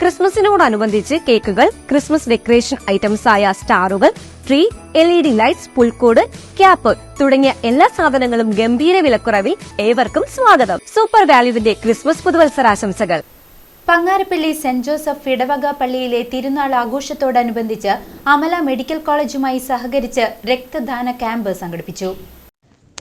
ക്രിസ്മസിനോടനുബന്ധിച്ച് കേക്കുകൾ Christmas decoration items ആയ സ്റ്റാറുകൾ tree L E D lights പുൽക്കൂട് ക്യാപ്പ് തുടങ്ങിയ എല്ലാ സാധനങ്ങളും ഗംഭീര വിലക്കുറവിൽ ഏവർക്കും സ്വാഗതം. സൂപ്പർ വാല്യുവിന്റെ ക്രിസ്മസ് പുതുവത്സരാശംസകൾ. പങ്ങാരപ്പള്ളി സെന്റ് ജോസഫ് ഇടവക പള്ളിയിലെ തിരുനാൾ ആഘോഷത്തോടനുബന്ധിച്ച് അമല മെഡിക്കൽ കോളേജുമായി സഹകരിച്ച് രക്തദാന ക്യാമ്പ് സംഘടിപ്പിച്ചു.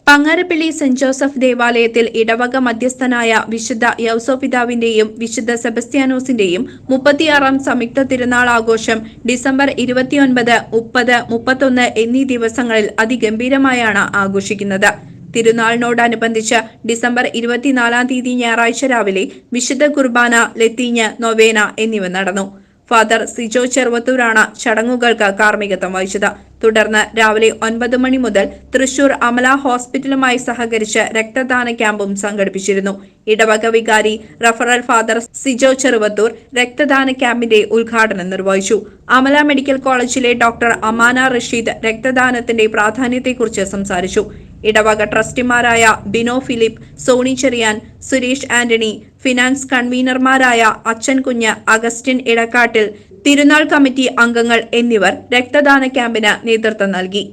പങ്ങാരപ്പള്ളി സെന്റ് ജോസഫ് ദേവാലയത്തിൽ ഇടവക മധ്യസ്ഥനായ വിശുദ്ധ യൗസോപിതാവിന്റെയും വിശുദ്ധ സെബസ്ത്യാനോസിന്റെയും മുപ്പത്തിയാറാം സംയുക്ത തിരുനാൾ ആഘോഷം ഡിസംബർ ഇരുപത്തിയൊൻപത് മുപ്പത് മുപ്പത്തൊന്ന് എന്നീ ദിവസങ്ങളിൽ അതിഗംഭീരമായാണ് ആഘോഷിക്കുന്നത്. തിരുനാളിനോടനുബന്ധിച്ച് ഡിസംബർ ഇരുപത്തിനാലാം തീയതി ഞായറാഴ്ച രാവിലെ വിശുദ്ധ കുർബാന ലത്തീഞ്ഞ് നൊവേന എന്നിവ നടന്നു. ഫാദർ സിജോ ചെറുവത്തൂരാണ് ചടങ്ങുകൾക്ക് കാർമ്മികത്വം വഹിച്ചത്. തുടർന്ന് രാവിലെ ഒൻപത് മണി മുതൽ തൃശൂർ അമല ഹോസ്പിറ്റലുമായി സഹകരിച്ച് രക്തദാന ക്യാമ്പും സംഘടിപ്പിച്ചിരുന്നു. ഇടവക വികാരി റഫറൽ ഫാദർ സിജോ ചെറുവത്തൂർ രക്തദാന ക്യാമ്പിന്റെ ഉദ്ഘാടനം നിർവഹിച്ചു. അമല മെഡിക്കൽ കോളേജിലെ ഡോക്ടർ അമാന റഷീദ് രക്തദാനത്തിന്റെ പ്രാധാന്യത്തെക്കുറിച്ച് സംസാരിച്ചു. ഇടവക ട്രസ്റ്റിമാരായ Bino Philip Sony Cherian Suresh Antony finance കൺവീനർമാരായ അച്ഛൻ കുഞ്ഞ് അഗസ്റ്റിൻ ഇടക്കാട്ടിൽ തിരുനാൾ കമ്മിറ്റി അംഗങ്ങൾ എന്നിവർ രക്തദാന ക്യാമ്പിന് നേതൃത്വം നൽകി.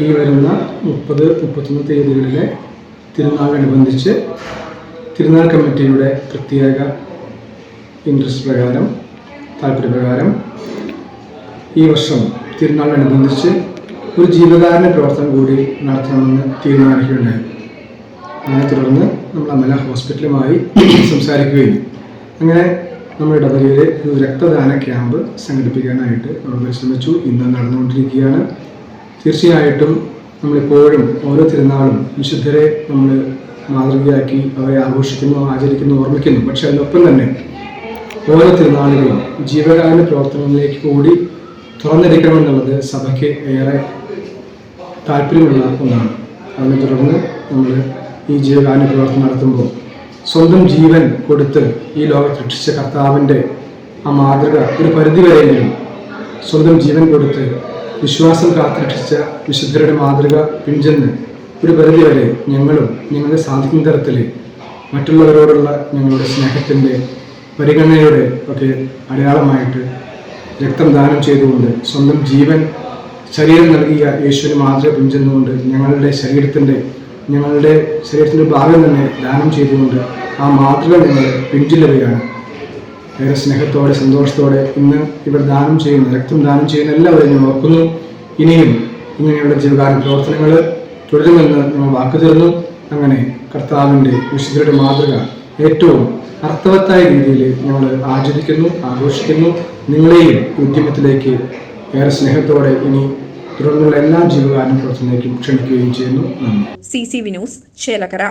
ഈ വരുന്ന മുപ്പത് മുപ്പത്തൊന്ന് തീയതികളിലെ തിരുനാളിനനുബന്ധിച്ച് തിരുനാൾ കമ്മിറ്റിയുടെ പ്രത്യേക ഇൻട്രസ്റ്റ് പ്രകാരം താല്പര്യപ്രകാരം ഈ വർഷം തിരുനാളിനനുബന്ധിച്ച് ഒരു ജീവകാരുണ്യ പ്രവർത്തനം കൂടി നടത്തണമെന്ന് തീരുമാനിക്കുകയുണ്ടായി. അതിനെ തുടർന്ന് നമ്മൾ അമല ഹോസ്പിറ്റലുമായി സംസാരിക്കുകയും അങ്ങനെ നമ്മുടെ ഇടവകയിൽ ഒരു രക്തദാന ക്യാമ്പ് സംഘടിപ്പിക്കാനായിട്ട് നമ്മൾ പരിശ്രമിച്ചു. ഇന്ന് നടന്നുകൊണ്ടിരിക്കുകയാണ്. തീർച്ചയായിട്ടും നമ്മളിപ്പോഴും ഓരോ തിരുനാളും വിശുദ്ധരെ നമ്മൾ മാതൃകയാക്കി അവരെ ആഘോഷിക്കുന്നു ആചരിക്കുന്നു ഓർമ്മിക്കുന്നു. പക്ഷെ അതിനൊപ്പം തന്നെ ഓരോ തിരുനാളുകളും ജീവകാരുണ്യ പ്രവർത്തനങ്ങളിലേക്ക് കൂടി തുറന്നിരിക്കണമെന്നുള്ളത് സഭയ്ക്ക് ഏറെ താല്പര്യമുള്ള ഒന്നാണ് അതിനെ തുടർന്ന് നമ്മൾ ഈ ജീവകാന പ്രവർത്തനം നടത്തുമ്പോൾ സ്വന്തം ജീവൻ കൊടുത്ത് ഈ ലോകത്ത് രക്ഷിച്ച കർത്താവിന്റെ ആ മാതൃക ഒരു പരിധി വരെയെങ്കിലും സ്വന്തം ജീവൻ കൊടുത്ത് വിശ്വാസം കാത്തുരക്ഷിച്ച വിശുദ്ധരുടെ മാതൃക പിഞ്ചെന്ന് ഒരു പരിധി വരെ ഞങ്ങളും ഞങ്ങളുടെ സാധിക്കുന്ന തരത്തിൽ മറ്റുള്ളവരോടുള്ള ഞങ്ങളുടെ സ്നേഹത്തിന്റെ പരിഗണനയുടെ ഒക്കെ അടയാളമായിട്ട് രക്തം ദാനം ചെയ്തുകൊണ്ട് സ്വന്തം ജീവൻ ശരീരം നൽകിയ യേശുവിന് മാതൃക പിഞ്ചെന്നുകൊണ്ട് ഞങ്ങളുടെ ശരീരത്തിന്റെ ഞങ്ങളുടെ ശരീരത്തിന്റെ ഭാഗം തന്നെ ദാനം ചെയ്തുകൊണ്ട് ആ മാതൃക ഞങ്ങൾ പിഞ്ചിലവയാണ് ഏറെ സ്നേഹത്തോടെ സന്തോഷത്തോടെ ഇന്ന് ഇവർ ദാനം ചെയ്യുന്ന രക്തം ദാനം ചെയ്യുന്ന എല്ലാവരും ഞാൻ ഓർക്കുന്നു. ഇനിയും ഇങ്ങനെയുള്ള ജീവകാരുണ്യ പ്രവർത്തനങ്ങൾ തുടരുമെന്ന് ഞങ്ങൾ വാക്കു തരുന്നു. അങ്ങനെ കർത്താവിന്റെ വിശുദ്ധരുടെ മാതൃക ഏറ്റവും അർത്ഥവത്തായ രീതിയിൽ ഞങ്ങൾ ആചരിക്കുന്നു ആഘോഷിക്കുന്നു. നിങ്ങളെയും ഉദ്യമത്തിലേക്ക് ഏറെ സ്നേഹത്തോടെ ഇനി തുടർന്നുള്ള എല്ലാ ജീവകാരുണ്യ പ്രവർത്തനത്തിലേക്കും ക്ഷണിക്കുകയും ചെയ്യുന്നു. C C V news Chelakkara.